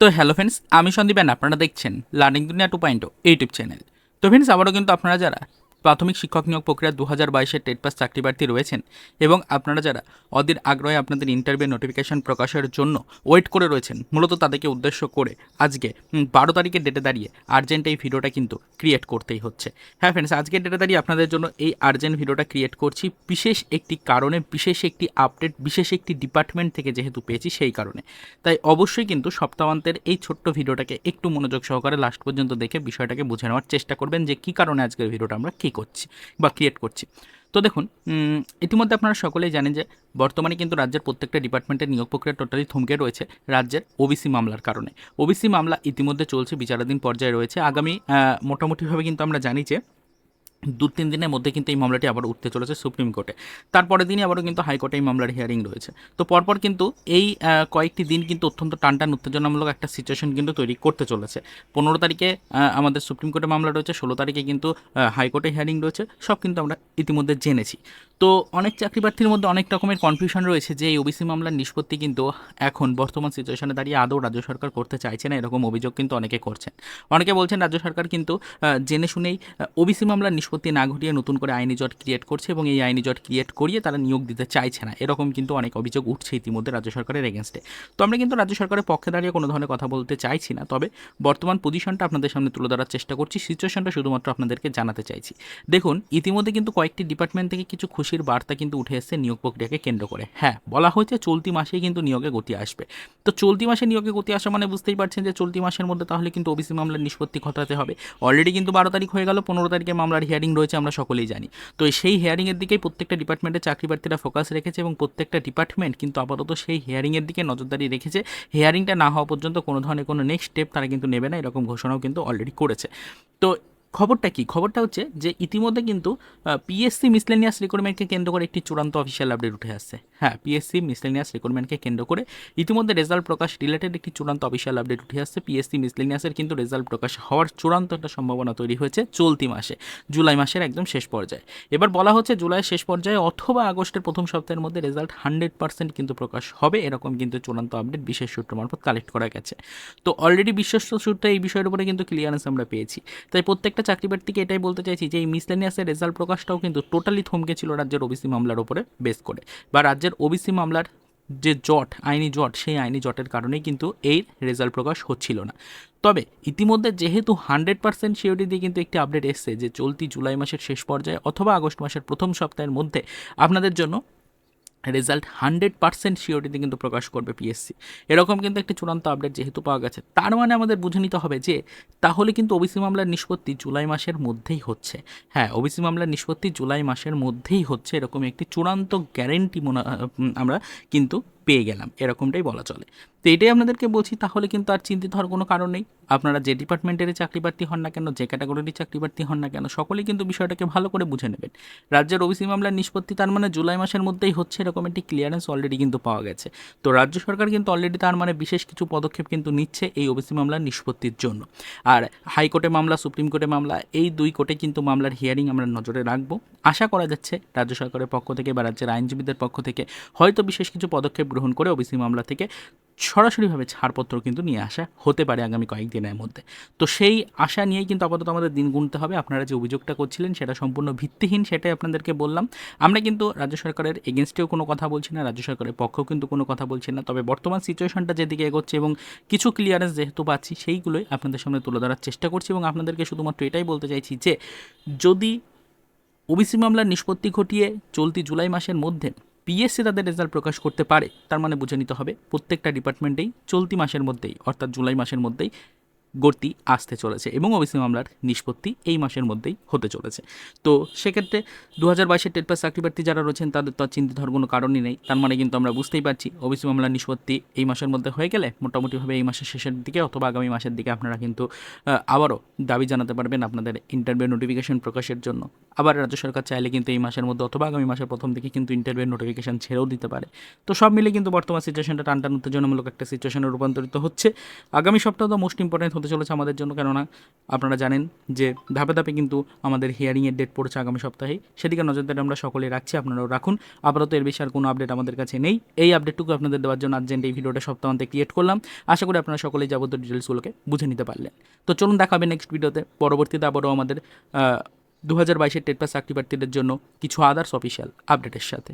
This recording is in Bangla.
তো হ্যালো ফ্রেন্ডস আমি সন্দীপ and আপনারা দেখছেন learning Duniya two point YouTube channel তো ফ্রেন্ডস আবারও কিন্তু আপনারা যারা প্রাথমিক শিক্ষক নিয়োগ প্রক্রিয়া দু হাজার বাইশের টেট পাস চাকরি প্রার্থী রয়েছেন এবং আপনারা যারা অধীর আগ্রহে আপনাদের ইন্টারভিউ নোটিফিকেশন প্রকাশের জন্য ওয়েট করে রয়েছেন, মূলত তাদেরকে উদ্দেশ্য করে আজকে বারো তারিখের ডেটে দাঁড়িয়ে আর্জেন্ট এই ভিডিওটা কিন্তু ক্রিয়েট করতেই হচ্ছে। হ্যাঁ ফ্রেন্ডস আজকের ডেটে দাঁড়িয়ে আপনাদের জন্য এই আর্জেন্ট ভিডিওটা ক্রিয়েট করছি। বিশেষ একটি কারণে, বিশেষ একটি আপডেট বিশেষ একটি ডিপার্টমেন্ট থেকে যেহেতু পেয়েছি সেই কারণে। তাই অবশ্যই কিন্তু সপ্তাহান্তের এই ছোট্ট ভিডিওটাকে একটু মনোযোগ সহকারে লাস্ট পর্যন্ত দেখে বিষয়টাকে বুঝে নেওয়ার চেষ্টা করবেন যে কী কারণে আজকের ভিডিওটা আমরা করছি বা ক্রিয়েট করছি। তো দেখুন ইতিমধ্যে আপনারা সকলেই জানেন যে বর্তমানে কিন্তু রাজ্যের প্রত্যেকটা ডিপার্টমেন্টের নিয়োগ প্রক্রিয়া টোটালি থমকে রয়েছে রাজ্যের ওবিসি মামলার কারণে। ওবিসি মামলা ইতিমধ্যে চলছে, বিচারাধীন পর্যায়ে রয়েছে। আগামী মোটামুটিভাবে কিন্তু আমরা জানি যে দু তিন দিনের মধ্যে কিন্তু এই মামলাটি আবার উঠতে চলেছে সুপ্রিম কোর্টে। তারপরের দিনই আবারও কিন্তু হাইকোর্টে এই মামলার হিয়ারিং রয়েছে। তো পরপর কিন্তু এই কয়েকটি দিন কিন্তু অত্যন্ত টানটান, উত্তেজনামূলক একটা সিচুয়েশন কিন্তু তৈরি করতে চলেছে। পনেরো তারিখে আমাদের সুপ্রিম কোর্টে মামলা রয়েছে, ষোলো তারিখে কিন্তু হাইকোর্টে হিয়ারিং রয়েছে। সব কিন্তু আমরা ইতিমধ্যে জেনেছি। তো অনেক চাকরি প্রার্থীর মধ্যে অনেক রকমের কনফিউশন রয়েছে যে এই ওবিসি মামলার নিষ্পত্তি কিন্তু এখন বর্তমান সিচুয়েশনে দাঁড়িয়ে আদৌ রাজ্য সরকার করতে চাইছে না, এরকম অভিযোগ কিন্তু অনেকে করছেন। অনেকে বলছেন রাজ্য সরকার কিন্তু জেনে শুনেই ওবিসি মামলার নিষ্পত্তি না ঘটিয়ে নতুন করে আইনি জট ক্রিয়েট করছে এবং এই আইনি জট ক্রিয়েট করিয়ে তারা নিয়োগ দিতে চাইছে না। এরকম কিন্তু অনেক অভিযোগ উঠছে ইতিমধ্যে রাজ্য সরকারের এগেনস্টে তো আমরা কিন্তু রাজ্য সরকারের পক্ষে দাঁড়িয়ে কোনো ধরনের কথা বলতে চাইছি না, তবে বর্তমান পজিশনটা আপনাদের সামনে তুলে ধরার চেষ্টা করছি। সিচুয়েশনটা শুধুমাত্র আপনাদেরকে জানাতে চাইছি। দেখুন, ইতিমধ্যে কিন্তু কয়েকটি ডিপার্টমেন্ট থেকে কিছু খুশির বার্তা কিন্তু উঠে এসেছে নিয়োগ প্রক্রিয়াকে কেন্দ্র করে। হ্যাঁ বলা হয়েছে চলতি মাসেই কিন্তু নিয়োগে গতি আসবে। তো চলতি মাসে নিয়োগে গতি আসা মানে বুঝতেই পারছেন যে চলতি মাসের মধ্যে তাহলে কিন্তু ওবিসি মামলার নিষ্পত্তি ঘটাতে হবে। অলরেডি কিন্তু বারো তারিখ হয়ে গেল, পনেরো তারিখে মামলার হিয়ারিং রয়েছে, আমরা সকলেই জানি। তো সেই হিয়ারিংয়ের দিকেই প্রত্যেকটা ডিপার্টমেন্টের চাকরি প্রার্থীরা ফোকাস রেখেছে এবং প্রত্যেকটা ডিপার্টমেন্ট কিন্তু আপাতত সেই হিয়ারিংয়ের দিকে নজরদারি রেখেছে। হিয়ারিংটা না হওয়া পর্যন্ত কোনো ধরনের কোনো নেক্সট স্টেপ তারা কিন্তু নেবে না, এরকম ঘোষণাও কিন্তু অলরেডি করেছে। তো খবরটা কি? খবরটা হচ্ছে যে ইতিমধ্যে কিন্তু পিএসসি মিসলেনিয়াস রিক্রুটমেন্টকে কেন্দ্র করে একটি চূড়ান্ত অফিসিয়াল আপডেট উঠে আসছে। হ্যাঁ পিএসসি মিসলেনিয়াস রিক্রুটমেন্টকে কেন্দ্র করে ইতিমধ্যে রেজাল্ট প্রকাশ রিলেটেড একটি চূড়ান্ত অফিসিয়াল আপডেট উঠে আসছে। পিএসসি মিসলেনিয়াসের কিন্তু রেজাল্ট প্রকাশ হওয়ার চূড়ান্ত একটা সম্ভাবনা তৈরি হয়েছে চলতি মাসে, জুলাই মাসের একদম শেষ পর্যায়ে। এবার বলা হচ্ছে জুলাইয়ের শেষ পর্যায়ে অথবা আগস্টের প্রথম সপ্তাহের মধ্যে রেজাল্ট হান্ড্রেড পার্সেন্ট কিন্তু প্রকাশ হবে, এরকম কিন্তু চূড়ান্ত আপডেট বিশেষ সূত্র মারফত কালেক্ট করা গেছে। তো অলরেডি বিশ্বস্ত সূত্রে এই বিষয়ের উপরে কিন্তু ক্লিয়ারেন্স আমরা পেয়েছি। তাই প্রত্যেকটা চাকরি প্রার্থীকে এটাই বলতে চাইছি যে, এই মিসলেনিয়াসের রেজাল্ট প্রকাশটাও কিন্তু টোটালি থমকে ছিল রাজ্যের ওবিসি মামলার উপরে বেস করে বা রাজ্যের ওবিসি মামলার যে জট, আইনি জট, সেই আইনি জটের কারণেই কিন্তু এই রেজাল্ট প্রকাশ হচ্ছিল না। তবে ইতিমধ্যে যেহেতু হান্ড্রেড পার্সেন্ট দিয়ে কিন্তু একটি আপডেট এসছে যে চলতি জুলাই মাসের শেষ পর্যায়ে অথবা আগস্ট মাসের প্রথম সপ্তাহের মধ্যে আপনাদের জন্য রেজাল্ট হান্ড্রেড পার্সেন্ট সিওরিটিতে কিন্তু প্রকাশ করবে পিএসসি এরকম কিন্তু একটি চূড়ান্ত আপডেট যেহেতু পাওয়া গেছে। তার মানে আমাদের বুঝে নিতে হবে যে, তাহলে কিন্তু ওবিসি মামলার নিষ্পত্তি জুলাই মাসের মধ্যেই হচ্ছে। হ্যাঁ ওবিসি মামলার নিষ্পত্তি জুলাই মাসের মধ্যেই হচ্ছে এরকম একটি চূড়ান্ত গ্যারেন্টি আমরা কিন্তু পেয়ে গেলাম, এরকমটাই বলা চলে। তো এটাই আপনাদেরকে বলছি, তাহলে কিন্তু আর চিন্তিত হওয়ার কোনো কারণ নেই। আপনারা যে ডিপার্টমেন্টেরই চাকরি প্রার্থী হন না কেন, যে ক্যাটাগরির চাকরি প্রার্থী হন না কেন, সকলেই কিন্তু বিষয়টাকে ভালো করে বুঝে নেবেন। রাজ্যের ওবিসি মামলার নিষ্পত্তি তার মানে জুলাই মাসের মধ্যেই হচ্ছে, এরকম একটি ক্লিয়ারেন্স অলরেডি কিন্তু পাওয়া গেছে। তো রাজ্য সরকার কিন্তু অলরেডি তার মানে বিশেষ কিছু পদক্ষেপ কিন্তু নিচ্ছে এই ওবিসি মামলার নিষ্পত্তির জন্য। আর হাইকোর্টে মামলা সুপ্রিম কোর্টে মামলা, এই দুই কোর্টে কিন্তু মামলার হিয়ারিং আমরা নজরে রাখব। আশা করা যাচ্ছে, রাজ্য সরকারের পক্ষ থেকে বা রাজ্যের আইনজীবীদের পক্ষ থেকে হয়তো বিশেষ কিছু পদক্ষেপ গ্রহণ করে ওবিসি মামলা থেকে সরাসরিভাবে ছাড়পত্র কিন্তু নিয়ে আসা হতে পারে আগামী কয়েকদিনের মধ্যে। তো সেই আশা নিয়েই কিন্তু আপাতত আমাদের দিন গুনতে হবে। আপনারা যে অভিযোগটা করছিলেন সেটা সম্পূর্ণ ভিত্তিহীন সেটাই আপনাদেরকে বললাম। আমরা কিন্তু রাজ্য সরকারের এগেনস্টেও কোনো কথা বলছি না, রাজ্য সরকারের পক্ষেও কিন্তু কোনো কথা বলছি না। তবে বর্তমান সিচুয়েশনটা যেদিকে এগোচ্ছে এবং কিছু ক্লিয়ারেন্স যেহেতু পাচ্ছি, সেইগুলোই আপনাদের সামনে তুলে ধরার চেষ্টা করছি এবং আপনাদেরকে শুধুমাত্র এটাই বলতে চাইছি যে, যদি ওবিসি মামলার নিষ্পত্তি ঘটিয়ে চলতি জুলাই মাসের মধ্যে পিএসসি তাদের রেজাল্ট প্রকাশ করতে পারে, তার মানে বুঝে নিতে হবে প্রত্যেকটা ডিপার্টমেন্টেই চলতি মাসের মধ্যেই, অর্থাৎ জুলাই মাসের মধ্যেই গতি আসতে চলেছে এবং ওবিসি মামলার নিষ্পত্তি এই মাসের মধ্যেই হতে চলেছে। তো সেক্ষেত্রে দু হাজার বাইশের টেট পাস চাকরি প্রার্থী যারা রয়েছেন, তাদের তো আর চিন্তিত হওয়ার কোনো কারণই নেই। তার মানে কিন্তু আমরা বুঝতেই পারছি, ওবিসি মামলার নিষ্পত্তি এই মাসের মধ্যে হয়ে গেলে মোটামুটিভাবে এই মাসের শেষের দিকে অথবা আগামী মাসের দিকে আপনারা কিন্তু আবারও দাবি জানাতে পারবেন আপনাদের ইন্টারভিউ নোটিফিকেশন প্রকাশের জন্য। আবার রাজ্য সরকার চাইলে কিন্তু এই মাসের মধ্যে অথবা আগামী মাসের প্রথম দিকে কিন্তু ইন্টারভিউ নোটিফিকেশন ছেড়েও দিতে পারে। তো সব মিলে কিন্তু বর্তমান সিচুয়েশনটা টানটান উত্তেজনামূলক একটা সিচুয়েশনে রূপান্তরিত হচ্ছে। আগামী সপ্তাহ তো মোস্ট ইম্পর্টেন্ট হতে চলেছে আমাদের জন্য, কেননা আপনারা জানেন যে ধাপে ধাপে কিন্তু আমাদের হিয়ারিংয়ের ডেট পড়ছে আগামী সপ্তাহে সেদিকে নজরদারি আমরা সকলে রাখছি, আপনারাও রাখুন। আপাতত এর বিষয়ে আর কোনো আপডেট আমাদের কাছে নেই। এই আপডেটটুকু আপনাদের দেওয়ার জন্য আর্জেন্ট এই ভিডিওটা সপ্তাহান্তে ক্রিয়েট করলাম। আশা করি আপনারা সকলেই যাবতীয় ডিটেলসগুলোকে বুঝে নিতে পারলেন। তো চলুন দেখাবে নেক্সট ভিডিওতে পরবর্তীতে আবারও আমাদের দু হাজার বাইশের টেট পাস চাকরি প্রার্থীদের জন্য কিছু আদার্স অফিসিয়াল আপডেটের সাথে।